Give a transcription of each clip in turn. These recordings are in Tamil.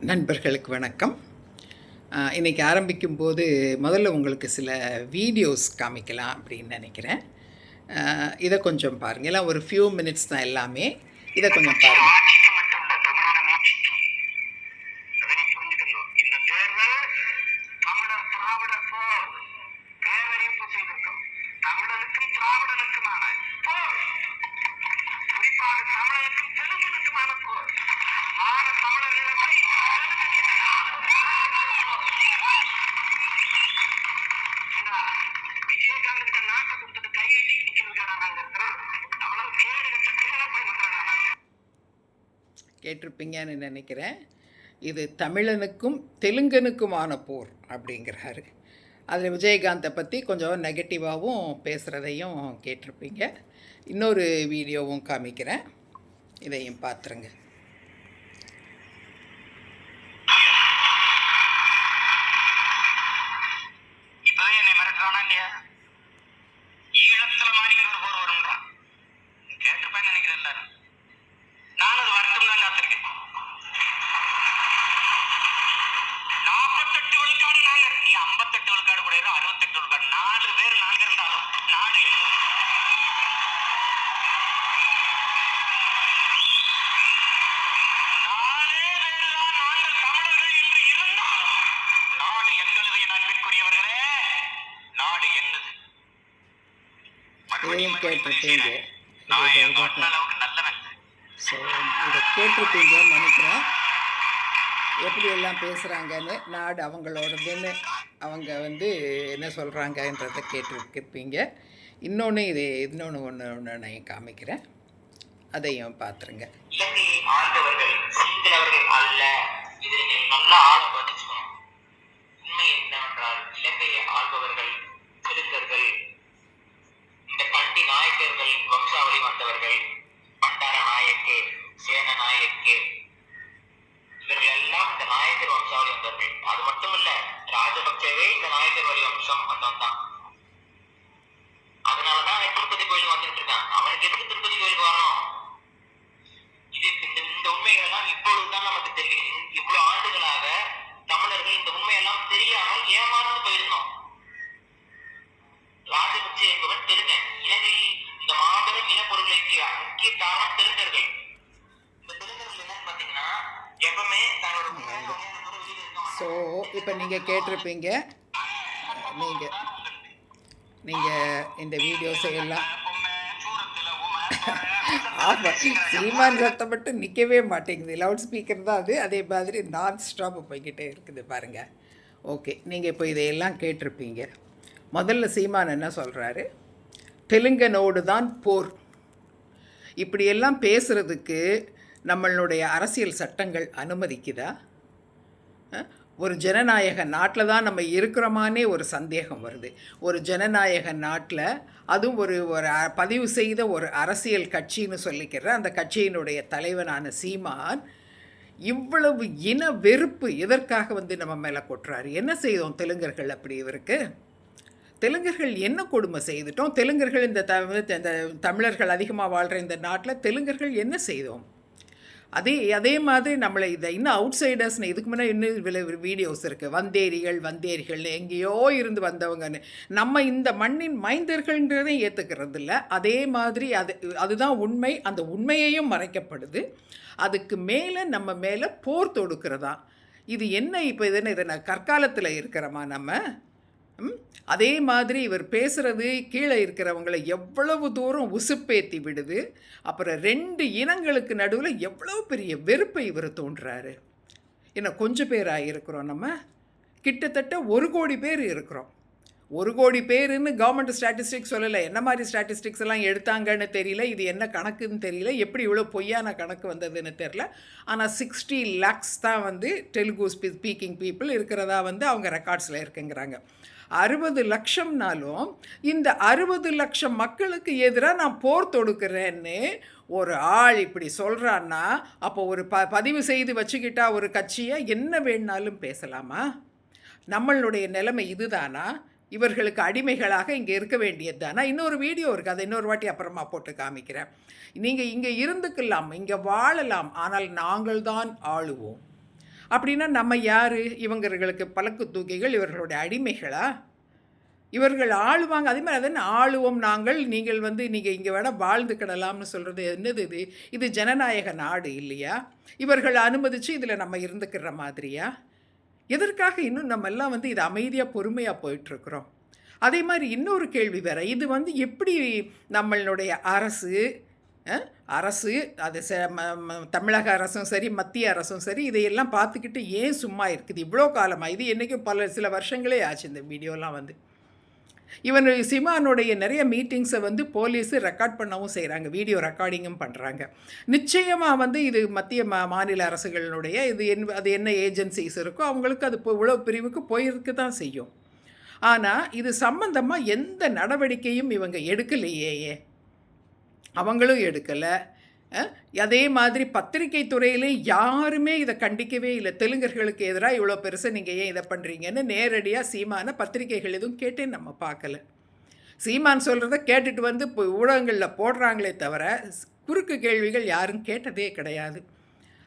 நண்பர்களுக்கு வணக்கம். இன்றைக்கி இன்னைக்கு ஆரம்பிக்கும் போது முதல்ல உங்களுக்கு சில வீடியோஸ் காமிக்கலாம் அப்படின்னு நினைக்கிறேன். இதை கொஞ்சம் பாருங்கள் எல்லாம் ஒரு ஃபியூ மினிட்ஸ் தான் எல்லாமே. இதை கொஞ்சம் பாருங்கள் கேட்டிருப்பீங்கன்னு நினைக்கிறேன். இது தமிழனுக்கும் தெலுங்கனுக்குமான போர் அப்படிங்கிறாரு. அதில் விஜயகாந்தை பற்றி கொஞ்சம் நெகட்டிவாகவும் பேசுகிறதையும் கேட்டிருப்பீங்க. இன்னொரு வீடியோவும் காமிக்கிறேன். இதையும் பார்த்துருங்க மாறிக்கிற ஒரு போர் கேட்டிருப்பேன்னு நினைக்கிறேன் எல்லாரும். கேட்டிருப்பீங்க நான் இது எங்க அண்ணன் அளவுக்கு நல்லவன். ஸோ இதை கேட்டிருப்பீங்கன்னு நினைக்கிறேன் எப்படி எல்லாம் பேசுகிறாங்கன்னு நாடு அவங்களோடதுன்னு அவங்க வந்து என்ன சொல்கிறாங்கன்றதை கேட்டிருப்பீங்க. இன்னொன்று இது இன்னொன்று ஒன்று ஒன்று காமிக்கிறேன். அதையும் பார்த்துருங்க இலங்கையை ஆண்டவர்கள் சிங்களவர்கள் அல்ல. இதை நீங்கள் நல்லா ஆழ பதிச்சுக்கணும் உண்மை என்னவென்றால் இலங்கையை ஆள்பவர்கள் தெலுங்கர்கள் இந்த நாயக்கர்களின் நாயக்கர்கள் வம்சாவளி வந்தவர்கள் பண்டார நாயக்கு சேன நாயக்கு இவர்கள் எல்லாம் இந்த நாயக்கர் வம்சாவளி வந்தவர்கள். அது மட்டும் இல்ல ராஜபக்சவே இந்த நாயக்கர் வழி வம்சம் வந்தவன் தான் கேட்டிருப்பீங்க. நீங்கள் நீங்கள் இந்த வீடியோஸை எல்லாம் ஆமாம் சீமான் சத்தம் மட்டும் நிற்கவே மாட்டேங்குது. லவுட் ஸ்பீக்கர் தான் அது. அதே மாதிரி நான் ஸ்டாப் போய்கிட்டே இருக்குது பாருங்கள் ஓகே நீங்கள் இப்போ இதையெல்லாம் கேட்டிருப்பீங்க. முதல்ல சீமான் என்ன சொல்கிறாரு தெலுங்கனோடு தான் போர். இப்படியெல்லாம் பேசுகிறதுக்கு நம்மளுடைய அரசியல் சட்டங்கள் அனுமதிக்குதா? ஒரு ஜனநாயக நாட்டில் தான் நம்ம இருக்கிறோமானே ஒரு சந்தேகம் வருது. ஒரு ஜனநாயக நாட்டில் அதுவும் ஒரு ஒரு பதிவு செய்த ஒரு அரசியல் கட்சின்னு சொல்லிக்கிற அந்த கட்சியினுடைய தலைவனான சீமான் இவ்வளவு இன வெறுப்பு எதற்காக வந்து நம்ம மேலே கொட்டுறாரு? என்ன செய்தோம் தெலுங்கர்கள் அப்படி இவருக்கு? தெலுங்கர்கள் என்ன கொடுமை செய்துட்டோம்? தெலுங்கர்கள் இந்த த இந்த தமிழர்கள் அதிகமாக வாழ்கிற இந்த நாட்டில் தெலுங்கர்கள் என்ன செய்தோம்? அதே அதே மாதிரி நம்மளை இதை இன்னும் அவுட் சைடர்ஸ்னு இதுக்கு முன்னாடி இன்னும் வீடியோஸ் இருக்குது வந்தேரிகள் வந்தேரிகள் எங்கேயோ இருந்து வந்தவங்கன்னு. நம்ம இந்த மண்ணின் மைந்தர்கள்ன்றதை ஏற்றுக்கிறது இல்லை அதே மாதிரி அது அதுதான் உண்மை. அந்த உண்மையையும் மறைக்கப்படுது. அதுக்கு மேலே நம்ம மேலே போர் தொடுக்கிறதா? இது என்ன இப்போ இதுன்னு இதை நான் கற்காலத்தில் இருக்கிறோமா நம்ம? அதே மாதிரி இவர் பேசுகிறது கீழே இருக்கிறவங்களை எவ்வளவு தூரம் உசுப்பேத்தி விடுது அப்புறம் ரெண்டு இனங்களுக்கு நடுவில் எவ்வளோ பெரிய வெறுப்பை இவர் தோன்றாரு. என்ன கொஞ்சம் பேராக இருக்கிறோம் நம்ம? கிட்டத்தட்ட ஒரு கோடி பேர் இருக்கிறோம். ஒரு கோடி பேருன்னு கவர்மெண்ட் ஸ்டாட்டிஸ்டிக்ஸ் சொல்லலை. என்ன மாதிரி ஸ்டாட்டிஸ்டிக்ஸ் எல்லாம் எடுத்தாங்கன்னு தெரியல. இது என்ன கணக்குன்னு தெரியல. எப்படி இவ்வளோ பொய்யான கணக்கு வந்ததுன்னு தெரியல. ஆனால் சிக்ஸ்டி லேக்ஸ் தான் வந்து தெலுங்கு ஸ்பீக்கிங் பீப்புள் இருக்கிறதா வந்து அவங்க ரெக்கார்ட்ஸில் இருக்குங்கிறாங்க. அறுபது லட்சம்னாலும் இந்த அறுபது லட்சம் மக்களுக்கு எதிராக நான் போர் தொடுக்கிறேன்னு ஒரு ஆள் இப்படி சொல்கிறான்னா அப்போ ஒரு ப பதிவு செய்து வச்சுக்கிட்டா ஒரு கட்சியை என்ன வேணாலும் பேசலாமா? நம்மளுடைய நிலைமை இதுதானா? இவர்களுக்கு அடிமைகளாக இங்கே இருக்க வேண்டியது தானா இன்னொரு வீடியோ இருக்குது அதை இன்னொரு வாட்டி அப்புறமா போட்டு காமிக்கிறேன். நீங்கள் இங்கே இருந்துக்கலாம் இங்கே வாழலாம் ஆனால் நாங்கள் தான் ஆளுவோம். அப்படின்னா நம்ம யார்? இவங்களுக்கு பழக்கு தூக்கிகள் இவர்களுடைய அடிமைகளா? இவர்கள் ஆளுவாங்க. அதே மாதிரி அதென்ன ஆளுவோம் நாங்கள். நீங்கள் வந்து நீங்கள் இங்கே வேணால் வாழ்ந்துக்கிடலாம்னு சொல்கிறது என்னது இது? இது ஜனநாயக நாடு இல்லையா? இவர்கள் அனுமதித்து இதில் நம்ம இருந்துக்கிற மாதிரியா? எதற்காக இன்னும் நம்ம எல்லாம் வந்து இது அமைதியாக பொறுமையாக போயிட்டுருக்குறோம்? அதே மாதிரி இன்னொரு கேள்வி வேறு. இது வந்து எப்படி நம்மளுடைய அரசு அரசு அது ச ம- தமிழக அரசும் சரி மத்திய அரசும் சரி இதையெல்லாம் பார்த்துக்கிட்டு ஏன் சும்மா இருக்குது? இவ்வளோ காலமாக இது என்றைக்கும் பல சில வருஷங்களே ஆச்சு இந்த வீடியோலாம் வந்து. இவன் சிமானுடைய நிறைய மீட்டிங்ஸை வந்து போலீஸு ரெக்கார்ட் பண்ணவும் செய்கிறாங்க வீடியோ ரெக்கார்டிங்கும் பண்ணுறாங்க நிச்சயமாக வந்து இது மத்திய மா மாநில அரசுகளினுடைய இது என் அது என்ன ஏஜென்சிஸ் இருக்கோ அவங்களுக்கு அது இப்போ இவ்வளோ பிரிவுக்கு போயிருக்கு தான் செய்யும். ஆனால் இது சம்பந்தமாக எந்த நடவடிக்கையும் இவங்க எடுக்கலையே அவங்களும் எடுக்கலை. அதே மாதிரி பத்திரிகை துறையிலே யாருமே இதை கண்டிக்கவே இல்லை. தெலுங்கர்களுக்கு எதிராக இவ்வளோ பெருசாக நீங்கள் ஏன் இதை பண்ணுறீங்கன்னு நேரடியாக சீமான பத்திரிகைகள் எதுவும் கேட்டே நம்ம பார்க்கல. சீமான் சொல்கிறத கேட்டுட்டு வந்து இப்போ ஊடகங்களில் போடுறாங்களே தவிர ஸ்- குறுக்கு கேள்விகள் யாரும் கேட்டதே கிடையாது.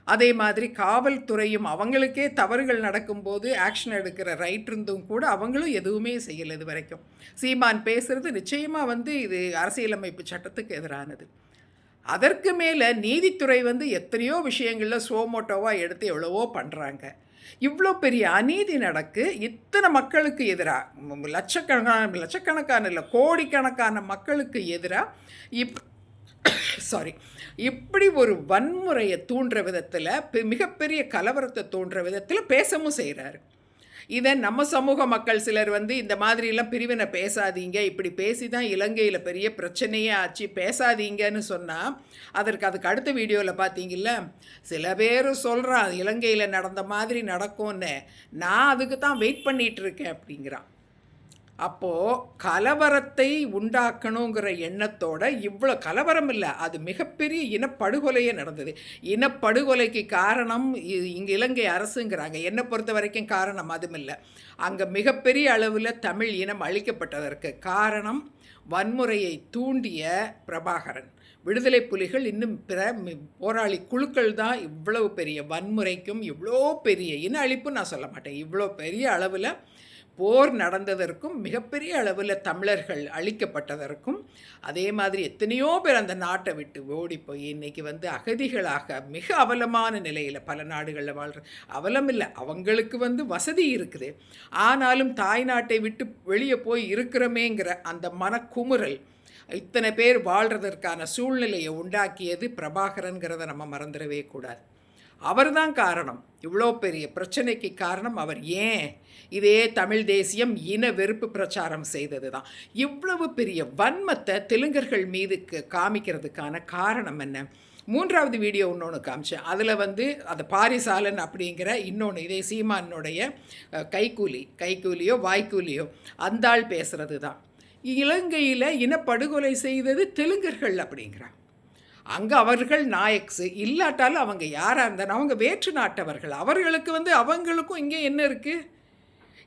அதே மாதிரி காவல்துறையும் அவங்களுக்கே தவறுகள் நடக்கும்போது ஆக்ஷன் எடுக்கிற ரைட் இருந்தும் கூட அவங்களும் எதுவுமே செய்யலை இது வரைக்கும் சீமான் பேசுகிறது நிச்சயமாக வந்து இது அரசியலமைப்பு சட்டத்துக்கு எதிரானது. அதற்கு மேலே நீதித்துறை வந்து எத்தனையோ விஷயங்களில் சோமோட்டோவாக எடுத்து எவ்வளவோ பண்ணுறாங்க இவ்வளோ பெரிய அநீதி நடக்கு இத்தனை மக்களுக்கு எதிராக லட்சக்கணக்கான லட்சக்கணக்கான இல்லை கோடிக்கணக்கான மக்களுக்கு எதிராக இப் சாரி இப்படி ஒரு வன்முறையை தூண்டுற விதத்தில் மிகப்பெரிய கலவரத்தை தூண்டுற விதத்தில் பேசவும் செய்கிறாரு இதை நம்ம சமூக மக்கள் சிலர் வந்து இந்த மாதிரிலாம் பிரிவினை பேசாதீங்க இப்படி பேசி தான் இலங்கையில் பெரிய பிரச்சனையே ஆச்சு பேசாதீங்கன்னு சொன்னால் அதற்கு அதுக்கு அடுத்த வீடியோவில் பார்த்தீங்கல்ல சில பேர் சொல்கிறான் இலங்கையில் நடந்த மாதிரி நடக்கும்னு நான் அதுக்கு தான் வெயிட் பண்ணிகிட்டு இருக்கேன் அப்படிங்கிறான். அப்போது கலவரத்தை உண்டாக்கணுங்கிற எண்ணத்தோட இவ்வளோ கலவரம் இல்லை. அது மிகப்பெரிய இனப்படுகொலையே நடந்தது. இனப்படுகொலைக்கு காரணம் இ- இலங்கை அரசுங்கிறாங்க. என்னை பொறுத்த வரைக்கும் காரணம் அதுவும் இல்லை. அங்கே மிகப்பெரிய அளவில் தமிழ் இனம் அழிக்கப்பட்டதற்கு காரணம் வன்முறையை தூண்டிய பிரபாகரன். விடுதலை புலிகள் இன்னும் பிற போராளி குழுக்கள் தான் இவ்வளவு பெரிய வன்முறைக்கும் இவ்வளோ பெரிய இன அழிப்பு நான் சொல்ல மாட்டேன். இவ்வளோ பெரிய அளவில் போர் நடந்ததற்கும் மிகப்பெரிய அளவில் தமிழர்கள் அழிக்கப்பட்டதற்கும் அதே மாதிரி எத்தனையோ பேர் அந்த நாட்டை விட்டு ஓடி போய் இன்றைக்கி வந்து அகதிகளாக மிக அவலமான நிலையில் பல நாடுகளில் வாழ்கிற அவலம் இல்லை. அவங்களுக்கு வந்து வசதி இருக்குது. ஆனாலும் தாய் நாட்டை விட்டு வெளியே போய் இருக்கிறோமேங்கிற அந்த மனக்குமுறல் இத்தனை பேர் வாழ்கிறதற்கான சூழ்நிலையை உண்டாக்கியது பிரபாகரன்கிறத நம்ம மறந்துடவே கூடாது. அவர்தான் காரணம். இவ்வளோ பெரிய பிரச்சனைக்கு காரணம் அவர். ஏன்? இதே தமிழ் தேசியம் இன வெறுப்பு பிரச்சாரம் செய்தது தான் இவ்வளவு பெரிய வன்மத்தை தெலுங்கர்கள் மீது காமிக்கிறதுக்கான காரணம் என்ன? மூன்றாவது வீடியோ இன்னொன்று காமிச்சேன். அதில் வந்து அந்த பாரிசாலன் அப்படிங்கிற இன்னொன்று இதே சீமானுடைய கைக்கூலி கைக்கூலியோ வாய்க்கூலியோ அந்தாள் பேசுகிறது தான் இலங்கையில் இனப்படுகொலை செய்தது தெலுங்கர்கள் அப்படிங்கிறான் அங்கே அவர்கள் நாயக்ஸு இல்லாட்டாலும் அவங்க யாராக இருந்தாலும் அவங்க வேற்று நாட்டவர்கள். அவர்களுக்கு வந்து அவங்களுக்கும் இங்கே என்ன இருக்குது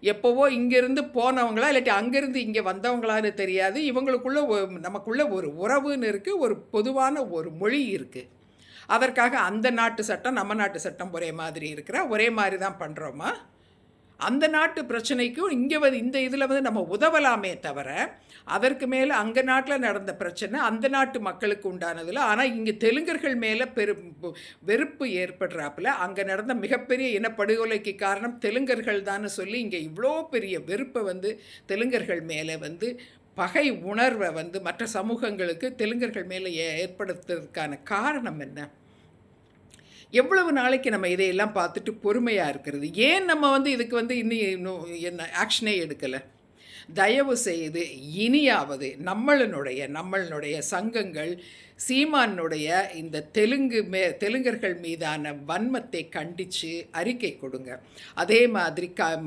எப்போவோ இங்கேருந்து போனவங்களா இல்லாட்டி அங்கேருந்து இங்கே வந்தவங்களான்னு தெரியாது. இவங்களுக்குள்ள நமக்குள்ள ஒரு உறவுன்னு இருக்குது ஒரு பொதுவான ஒரு மொழி இருக்குது அதற்காக அந்த நாட்டு சட்டம் நம்ம நாட்டு சட்டம் ஒரே மாதிரி இருக்கிற? ஒரே மாதிரி தான் பண்ணுறோமா அந்த நாட்டு பிரச்சனைக்கும் இங்கே வந்து இந்த இதில் வந்து நம்ம உதவலாமே தவிர அதற்கு மேலே அங்கே நாட்டில் நடந்த பிரச்சனை அந்த நாட்டு மக்களுக்கு உண்டானதில் ஆனால் இங்கே தெலுங்கர்கள் மேலே பெரு வெறுப்பு ஏற்படுறாப்புல அங்கே நடந்த மிகப்பெரிய இனப்படுகொலைக்கு காரணம் தெலுங்கர்கள் தான் சொல்லி இங்கே இவ்வளோ பெரிய வெறுப்பை வந்து தெலுங்கர்கள் மேலே வந்து பகை உணர்வை வந்து மற்ற சமூகங்களுக்கு தெலுங்கர்கள் மேலே ஏ- ஏற்படுத்துறதுக்கான காரணம் என்ன? எவ்வளவு நாளைக்கு நம்ம இதையெல்லாம் பார்த்துட்டு பொறுமையாக இருக்கிறது? ஏன் நம்ம வந்து இதுக்கு வந்து இன்னும் இன்னும் என்ன ஆக்ஷனே எடுக்கலை? தயவு செய்து இனியாவது நம்மளினுடைய நம்மளுடைய சங்கங்கள் சீமானுடைய இந்த தெலுங்கு மே தெலுங்கர்கள் மீதான வன்மத்தை கண்டித்து அறிக்கை கொடுங்க. அதே மாதிரி க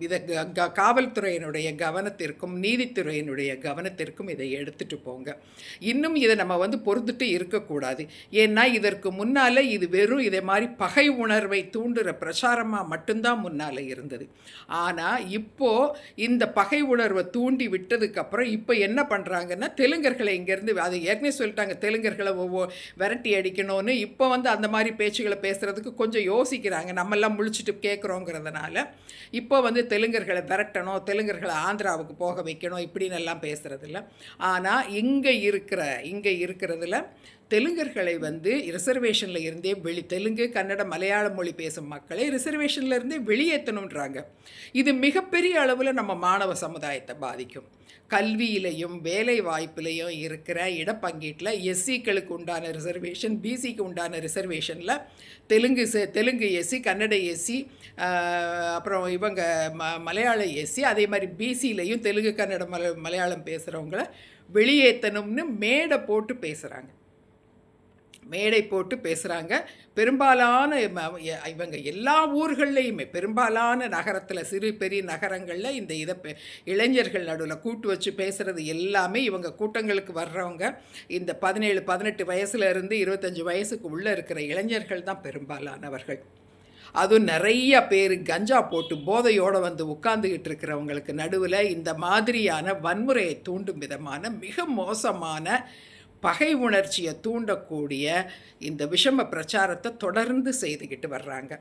இதை க- காவல்துறையினுடைய கவனத்திற்கும் நீதித்துறையினுடைய கவனத்திற்கும் இதை எடுத்துட்டு போங்க. இன்னும் இதை நம்ம வந்து பொறுத்துட்டு இருக்கக்கூடாது. ஏன்னா இதற்கு முன்னால் இது வெறும் இதே மாதிரி பகை உணர்வை தூண்டுற பிரச்சாரமாக மட்டும்தான் முன்னால் இருந்தது. ஆனால் இப்போது இந்த பகை உணர்வை தூண்டி விட்டதுக்கப்புறம் இப்போ என்ன பண்ணுறாங்கன்னா தெலுங்கர்களை இங்கேருந்து அது ஏற்கனவே சொல்லிட்டாங்க தெலுங்கர்களை ஒவ்வொரு விரட்டி அடிக்கணும்னு இப்போ வந்து அந்த மாதிரி பேச்சுகளை பேசுகிறதுக்கு கொஞ்சம் யோசிக்கிறாங்க. நம்மெல்லாம் முழிச்சிட்டு கேட்குறோங்கிறதுனால இப்போ வந்து தெலுங்கர்களை விரட்டணும் தெலுங்கர்களை ஆந்திராவுக்கு போக வைக்கணும் இப்படின்னு எல்லாம் பேசுகிறதில்ல ஆனால் இங்கே இருக்கிற இங்கே இருக்கிறதுல தெலுங்கர்களை வந்து ரிசர்வேஷனில் இருந்தே வெளி தெலுங்கு கன்னட மலையாள மொழி பேசும் மக்களை ரிசர்வேஷனில் இருந்தே வெளியேற்றணுன்றாங்க இது மிகப்பெரிய அளவில் நம்ம மாணவ சமுதாயத்தை பாதிக்கும். கல்வியிலையும் வேலை வாய்ப்பிலையும் இருக்கிற இடப்பங்கீட்டில் எஸ்சிக்களுக்கு உண்டான ரிசர்வேஷன் பிசிக்கு உண்டான ரிசர்வேஷனில் தெலுங்கு செ- தெலுங்கு எஸ்சி கன்னட எஸ்சி அப்புறம் இவங்க ம மலையாள எஸ்சி அதே மாதிரி பிசிலையும் தெலுங்கு கன்னட மல மலையாளம் பேசுகிறவங்கள வெளியேற்றணும்னு மேடை போட்டு பேசுகிறாங்க மேடை போட்டு பேசுகிறாங்க பெரும்பாலான இவங்க எல்லா ஊர்கள்லேயுமே பெரும்பாலான நகரத்தில் சிறு பெரிய நகரங்களில் இந்த இதை இளைஞர்கள் நடுவில் கூட்டு வச்சு பேசுகிறது எல்லாமே இவங்க கூட்டங்களுக்கு வர்றவங்க. இந்த பதினேழு பதினெட்டு வயசுல இருந்து இருபத்தஞ்சி வயசுக்கு உள்ளே இருக்கிற இளைஞர்கள் தான் பெரும்பாலானவர்கள். அதுவும் நிறைய பேர் கஞ்சா போட்டு போதையோடு வந்து உட்கார்ந்துக்கிட்டு இருக்கிறவங்களுக்கு நடுவில் இந்த மாதிரியான வன்முறையை தூண்டும் விதமான மிக மோசமான பகை உணர்ச்சியை தூண்டக்கூடிய இந்த விஷம பிரச்சாரத்தை தொடர்ந்து செய்துக்கிட்டு வர்றாங்க.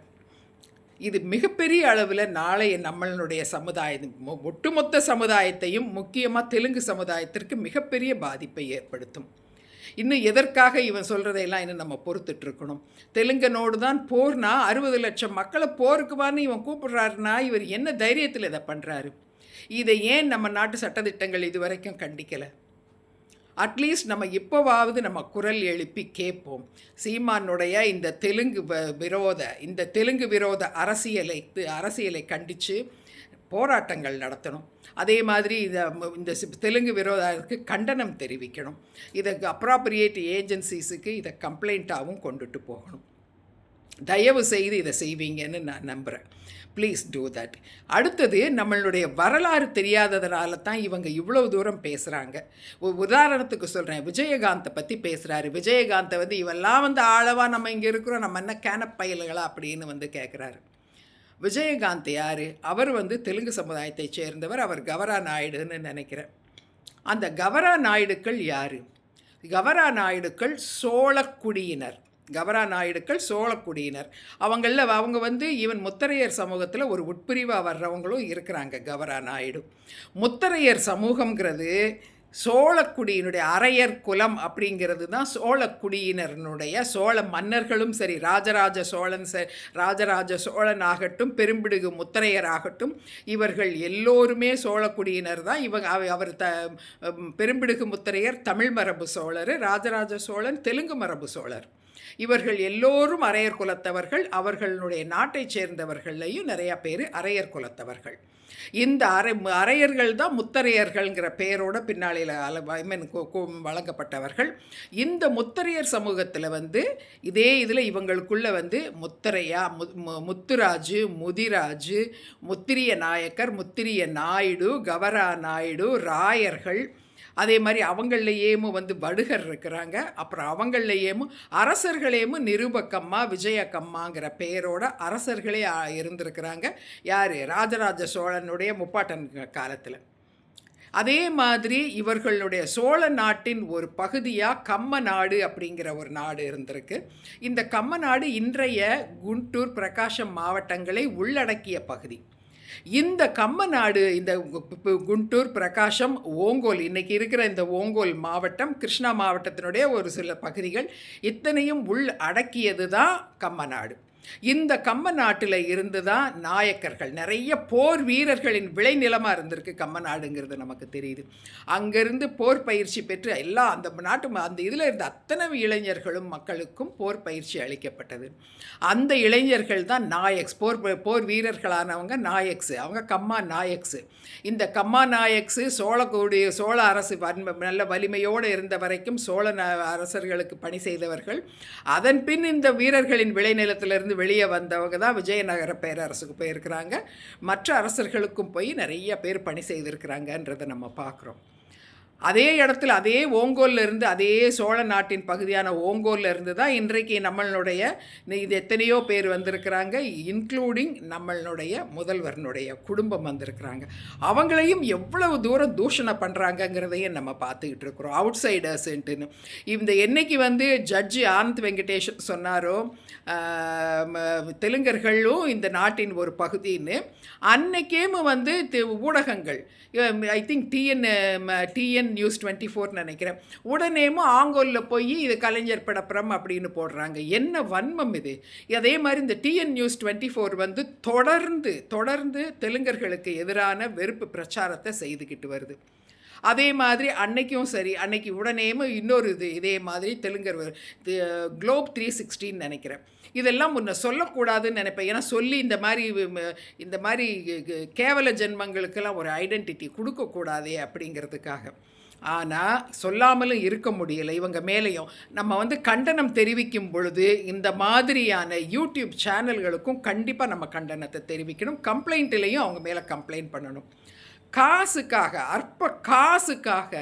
இது மிகப்பெரிய அளவில் நாளைய நம்மளுடைய சமுதாயம் மொ- ஒட்டுமொத்த சமுதாயத்தையும் முக்கியமாக தெலுங்கு சமுதாயத்திற்கு மிகப்பெரிய பாதிப்பை ஏற்படுத்தும். இன்னும் எதற்காக இவன் சொல்கிறதையெல்லாம் இன்னும் நம்ம பொறுத்துட்டு இருக்கணும் தெலுங்கனோடு தான் போர்னா அறுபது லட்சம் மக்களை போருக்கு வான்னு இவன் கூப்பிடுறாருன்னா இவர் என்ன தைரியத்தில் இதை பண்ணுறாரு இதை ஏன் நம்ம நாட்டு சட்டத்திட்டங்கள் இது வரைக்கும் கண்டிக்கலை? அட்லீஸ்ட் நம்ம இப்போவாவது நம்ம குரல் எழுப்பி கேட்போம். சீமானுடைய இந்த தெலுங்கு வ- விரோத இந்த தெலுங்கு விரோத அரசியலை அரசியலை கண்டித்து போராட்டங்கள் நடத்தணும். அதே மாதிரி இதை இந்த தெலுங்கு விரோதத்துக்கு கண்டனம் தெரிவிக்கணும். இதை அப்ராப்ரியேட் ஏஜென்சிஸுக்கு இதை கம்ப்ளைண்ட்டாகவும் கொண்டுட்டு போகணும். தயவு செய்து இதை செய்வீங்கன்னு நான் நம்புகிறேன் ப்ளீஸ் டூ தட் அடுத்தது நம்மளுடைய வரலாறு தெரியாததுனால தான் இவங்க இவ்வளோ தூரம் பேசுகிறாங்க உதாரணத்துக்கு சொல்கிறேன் விஜயகாந்தை பற்றி பேசுகிறாரு விஜயகாந்தை வந்து இவெல்லாம் வந்து ஆளவாக நம்ம இங்கே இருக்கிறோம். நம்ம என்ன கேனப்பயல்களா அப்படின்னு வந்து கேட்குறாரு விஜயகாந்த் யார்? அவர் வந்து தெலுங்கு சமுதாயத்தைச் சேர்ந்தவர். அவர் கவரா நாயுடுன்னு நினைக்கிறேன். அந்த கவரா நாயுடுக்கள் யார்? கவரா நாயுடுக்கள் சோழக்குடியினர் கவரா நாயுடுக்கள் சோழக்குடியினர். அவங்களில் அவங்க வந்து ஈவன் முத்தரையர் சமூகத்தில் ஒரு உட்பிரிவாக வர்றவங்களும் இருக்கிறாங்க கவரா நாயுடு. முத்தரையர் சமூகங்கிறது சோழக்குடியினுடைய அரையர் குலம் அப்படிங்கிறது தான் சோழக்குடியினருடைய சோழ மன்னர்களும் சரி ராஜராஜ சோழன் ச ராஜராஜ சோழன் ஆகட்டும் பெரும்பிடுகு முத்தரையர் ஆகட்டும் இவர்கள் எல்லோருமே சோழக்குடியினர் தான். இவங்க அவ- அவர் த பெரும்பிடுகு முத்தரையர் தமிழ் மரபு சோழர் ராஜராஜ சோழன் தெலுங்கு மரபு சோழர். இவர்கள் எல்லோரும் அரையர் குலத்தவர்கள் அவர்களுடைய நாட்டைச் சேர்ந்தவர்களையும் நிறையா பேர் அரையர் குலத்தவர்கள். இந்த அரை அரையர்கள் தான் முத்தரையர்கள்ங்கிற பெயரோட பின்னாளில் ஐ மீன் வழங்கப்பட்டவர்கள். இந்த முத்தரையர் சமூகத்தில் வந்து இதே இதில் இவங்களுக்குள்ள வந்து முத்தரையா மு- முத்துராஜு முதிராஜு முத்திரிய நாயக்கர் முத்திரிய நாயுடு கவரா நாயுடு ராயர்கள் அதே மாதிரி அவங்களையேமும் வந்து வடுகர் இருக்கிறாங்க அப்புறம் அவங்களையேமும் அரசர்களேமும் நிருபக்கம்மா விஜயக்கம்மாங்கிற பெயரோட அரசர்களே இருந்திருக்கிறாங்க. யார்? ராஜராஜ சோழனுடைய முப்பாட்டன் காலத்தில். அதே மாதிரி இவர்களுடைய சோழ நாட்டின் ஒரு பகுதியாக கம்ம நாடு அப்படிங்கிற ஒரு நாடு இருந்திருக்கு. இந்த கம்ம நாடு இன்றைய குண்டூர் பிரகாசம் மாவட்டங்களை உள்ளடக்கிய பகுதி. இந்த கம்ம நாடு இந்த குண்டூர் பிரகாஷம் ஓங்கோல் இன்னைக்கு இருக்கிற இந்த ஓங்கோல் மாவட்டம் கிருஷ்ணா மாவட்டத்தினுடைய ஒரு சில பகுதிகள் இத்தனையும் உள் அடக்கியது தான் கம்ம நாடு. இந்த கம்ம நாட்டில் இருந்து தான் நாயக்கர்கள். நிறைய போர் வீரர்களின் விளைநிலமாக இருந்திருக்கு கம்ம நாடுங்கிறது நமக்கு தெரியுது. அங்கேருந்து போர் பயிற்சி பெற்று எல்லா அந்த நாட்டு அந்த இதில் இருந்த அத்தனை இளைஞர்களும் மக்களுக்கும் போர் பயிற்சி அளிக்கப்பட்டது. அந்த இளைஞர்கள் தான் நாயக்ஸ். போர் போர் வீரர்களானவங்க நாயக்ஸு. அவங்க கம்மா நாயக்ஸு. இந்த கம்மா நாயக்ஸு சோழக்கூடிய சோழ அரசு நல்ல வலிமையோடு இருந்த வரைக்கும் சோழ ந- அரசர்களுக்கு பணி செய்தவர்கள். அதன் பின் இந்த வீரர்களின் விளைநிலத்திலிருந்து வெளியே வந்தவங்க தான் விஜயநகர பேரரசுக்கு போயிருக்கிறாங்க. மற்ற அரசர்களுக்கும் போய் நிறைய பேர் பணி செய்திருக்கிறாங்கன்றதை நம்ம பார்க்குறோம். அதே இடத்துல அதே ஓங்கோல்ல இருந்து அதே சோழ நாட்டின் பகுதியான ஓங்கோல்ல இருந்து தான் இன்றைக்கு நம்மளுடைய இது எத்தனையோ பேர் வந்திருக்கிறாங்க இன்க்ளூடிங் நம்மளுடைய முதல்வரனுடைய குடும்பம் வந்திருக்கிறாங்க அவங்களையும் எவ்வளவு தூரம் தூஷணம் பண்ணுறாங்கங்கிறதையும் நம்ம பார்த்துக்கிட்டு இருக்கிறோம் அவுட் சைடர்ஸ்ன்ட்டுன்னு இந்த என்னைக்கு வந்து ஜட்ஜி ஆனந்த் வெங்கடேஷ் சொன்னாரோ தெலுங்கர்களும் இந்த நாட்டின் ஒரு பகுதின்னு அன்னைக்கேமு வந்து தி- ஊடகங்கள் I think TN TN news twenty ஃபோர்னு நினைக்கிறேன். உடனேமும் ஆங்கோலில் போய் இது கலைஞர் படப்புறம் அப்படின்னு போடுறாங்க. என்ன வன்மம் இது? அதே மாதிரி இந்த டிஎன் நியூஸ் டுவெண்ட்டி ஃபோர் வந்து தொடர்ந்து தொடர்ந்து தெலுங்கர்களுக்கு எதிரான வெறுப்பு பிரச்சாரத்தை செய்துக்கிட்டு வருது. அதே மாதிரி அன்னைக்கும் சரி அன்னைக்கு உடனேமும் இன்னொரு இது இதே மாதிரி தெலுங்கர் குளோப் த்ரீ சிக்ஸ்டின்னு நினைக்கிறேன். இதெல்லாம் முன்ன சொல்லக்கூடாதுன்னு நினைப்பேன். ஏன்னா சொல்லி இந்த மாதிரி இந்த மாதிரி கேவல ஜென்மங்களுக்கெல்லாம் ஒரு ஐடென்டிட்டி கொடுக்கக்கூடாதே அப்படிங்கிறதுக்காக. ஆனால் சொல்லாமலும் இருக்க முடியலை. இவங்க மேலேயும். நம்ம வந்து கண்டனம் தெரிவிக்கும் பொழுது இந்த மாதிரியான யூடியூப் சேனல்களுக்கும் கண்டிப்பாக நம்ம கண்டனத்தை தெரிவிக்கணும். கம்ப்ளைண்ட்லேயும் அவங்க மேலே கம்ப்ளைண்ட் பண்ணணும். காசுக்காக அற்ப காசுக்காக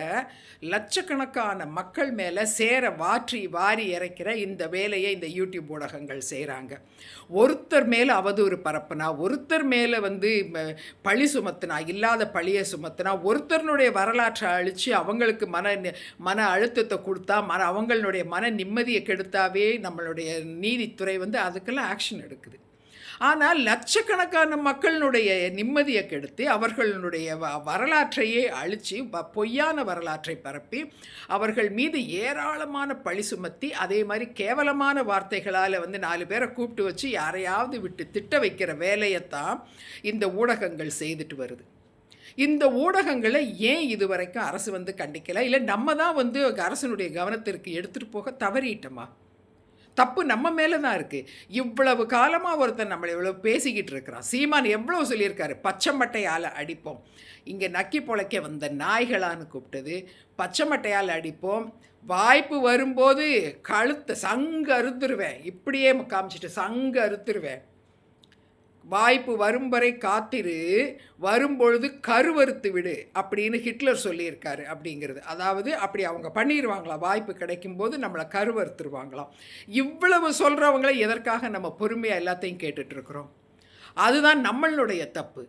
லட்சக்கணக்கான மக்கள் மேலே சேர வாற்றி வாரி இறைக்கிற இந்த வேலையை இந்த யூடியூப் ஊடகங்கள் செய்கிறாங்க ஒருத்தர் மேலே அவதூறு பரப்புனா ஒருத்தர் மேலே வந்து பழி சுமத்துனா இல்லாத பழியை சுமத்துனா ஒருத்தருனுடைய வரலாற்றை அழித்து அவங்களுக்கு மன மன அழுத்தத்தை கொடுத்தா மன அவங்களுடைய மன நிம்மதியை கெடுத்தாவே நம்மளுடைய நீதித்துறை வந்து அதுக்கெல்லாம் ஆக்ஷன் எடுக்குது. ஆனால் லட்சக்கணக்கான மக்களினுடைய நிம்மதியை கெடுத்து அவர்களுடைய வ- வரலாற்றையே அழித்து பொய்யான வரலாற்றை பரப்பி அவர்கள் மீது ஏராளமான பழி சுமத்தி அதே மாதிரி கேவலமான வார்த்தைகளால் வந்து நாலு பேரை கூப்பிட்டு வச்சு யாரையாவது விட்டு திட்ட வைக்கிற வேலையைத்தான் இந்த ஊடகங்கள் செய்துட்டு வருது. இந்த ஊடகங்களை ஏன் இதுவரைக்கும் அரசு வந்து கண்டிக்கலை? இல்லை நம்ம தான் வந்து அரசனுடைய கவனத்திற்கு எடுத்துகிட்டு போக தவறிட்டோமா? தப்பு நம்ம மேலே தான் இருக்குது இவ்வளவு காலமாக ஒருத்தன் நம்மளை இவ்வளோ பேசிக்கிட்டு இருக்கிறான். சீமான் எவ்வளோ சொல்லியிருக்காரு? பச்சை மட்டையால் அடிப்போம். இங்கே நக்கி பொழைக்க வந்த நாய்களான்னு கூப்பிட்டது. பச்சை மட்டையால் அடிப்போம். வாய்ப்பு வரும்போது கழுத்தை சங்கு அறுத்துருவேன். இப்படியே காமிச்சிட்டு சங்கு அறுத்துருவேன். வாய்ப்பு வரும் வரை காத்திரு வரும்பொழுது கருவறுத்து விடு அப்படின்னு ஹிட்லர் சொல்லியிருக்காரு அப்படிங்கிறது. அதாவது அப்படி அவங்க பண்ணிடுவாங்களா வாய்ப்பு கிடைக்கும் போது நம்மளை கருவறுத்துருவாங்களாம். இவ்வளவு சொல்கிறவங்கள எதற்காக நம்ம பொறுமையாக எல்லாத்தையும் கேட்டுட்ருக்குறோம்? அதுதான் நம்மளுடைய தப்பு.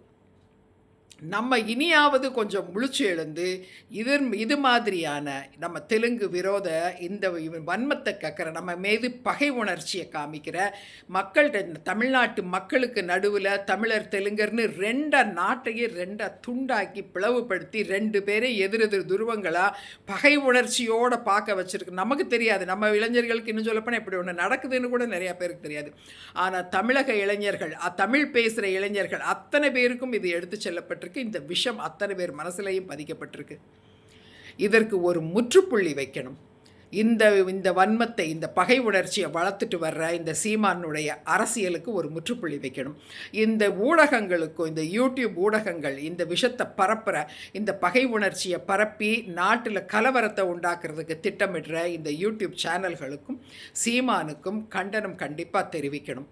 நம்ம இனியாவது கொஞ்சம் முழிச்சு எழுந்து இது இது மாதிரியான நம்ம தெலுங்கு விரோத இந்த வன்மத்தை கக்கிற நம்ம மீது பகை உணர்ச்சியை காமிக்கிற மக்கள்கிட்ட தமிழ்நாட்டு மக்களுக்கு நடுவில் தமிழர் தெலுங்கர்னு ரெண்ட நாட்டையே ரெண்டை துண்டாக்கி பிளவுபடுத்தி ரெண்டு பேரை எதிரெதிர் துருவங்களாக பகை உணர்ச்சியோடு பார்க்க வச்சுருக்கு. நமக்கு தெரியாது. நம்ம இளைஞர்களுக்கு இன்னும் சொல்லப்போனால் இப்படி ஒன்று நடக்குதுன்னு கூட நிறையா பேருக்கு தெரியாது. ஆனால் தமிழக இளைஞர்கள் அ- தமிழ் பேசுகிற இளைஞர்கள் அத்தனை பேருக்கும் இது எடுத்து செல்லப்பட்டிருக்கு. இந்த விஷம் அத்தனை பேர் மனசுலையும் பதிக்கப்பட்டிருக்கு. இதற்கு ஒரு முற்றுப்புள்ளி வைக்கணும். இந்த இந்த வன்மத்தை இந்த பகை உணர்ச்சியை வளர்த்துட்டு வர்ற இந்த சீமானுடைய அரசியலுக்கு ஒரு முற்றுப்புள்ளி வைக்கணும். இந்த ஊடகங்களுக்கும் இந்த யூடியூப் ஊடகங்கள் இந்த விஷத்தை பரப்புகிற இந்த பகை உணர்ச்சியை பரப்பி நாட்டில் கலவரத்தை உண்டாக்குறதுக்கு திட்டமிடுற இந்த யூடியூப் சேனல்களுக்கும் சீமானுக்கும் கண்டனம் கண்டிப்பாக தெரிவிக்கணும்.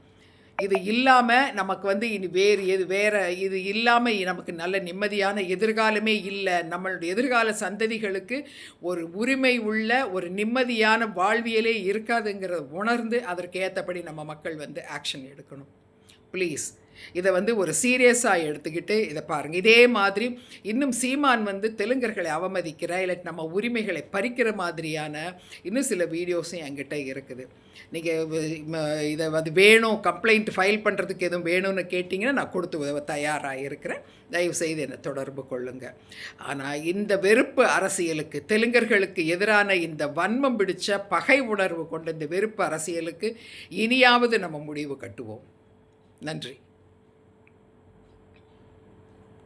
இது இல்லாமல் நமக்கு வந்து இனி வேறு எது வேறு இது இல்லாமல் நமக்கு நல்ல நிம்மதியான எதிர்காலமே இல்லை. நம்மளுடைய எதிர்கால சந்ததிகளுக்கு ஒரு உரிமை உள்ள ஒரு நிம்மதியான வாழ்வியலே இருக்காதுங்கிறத உணர்ந்து அதற்கு ஏற்றபடி நம்ம மக்கள் வந்து ஆக்ஷன் எடுக்கணும். ப்ளீஸ் இதை வந்து ஒரு சீரியஸாக எடுத்துக்கிட்டு இதை பாருங்கள் இதே மாதிரி இன்னும் சீமான் வந்து தெலுங்கர்களை அவமதிக்கிற இல்லை நம்ம உரிமைகளை பறிக்கிற மாதிரியான இன்னும் சில வீடியோஸும் என்கிட்ட இருக்குது. நீங்கள் இதை வந்து வேணும் கம்ப்ளைண்ட் ஃபைல் பண்ணுறதுக்கு எதுவும் வேணும்னு கேட்டிங்கன்னா நான் கொடுத்து உதவ தயாராக இருக்கிறேன். தயவு செய்து என்னை தொடர்பு கொள்ளுங்கள் ஆனால் இந்த வெறுப்பு அரசியலுக்கு தெலுங்கர்களுக்கு எதிரான இந்த வன்மம் பிடிச்ச பகை உணர்வு கொண்ட இந்த வெறுப்பு அரசியலுக்கு இனியாவது நம்ம முடிவு கட்டுவோம். நன்றி.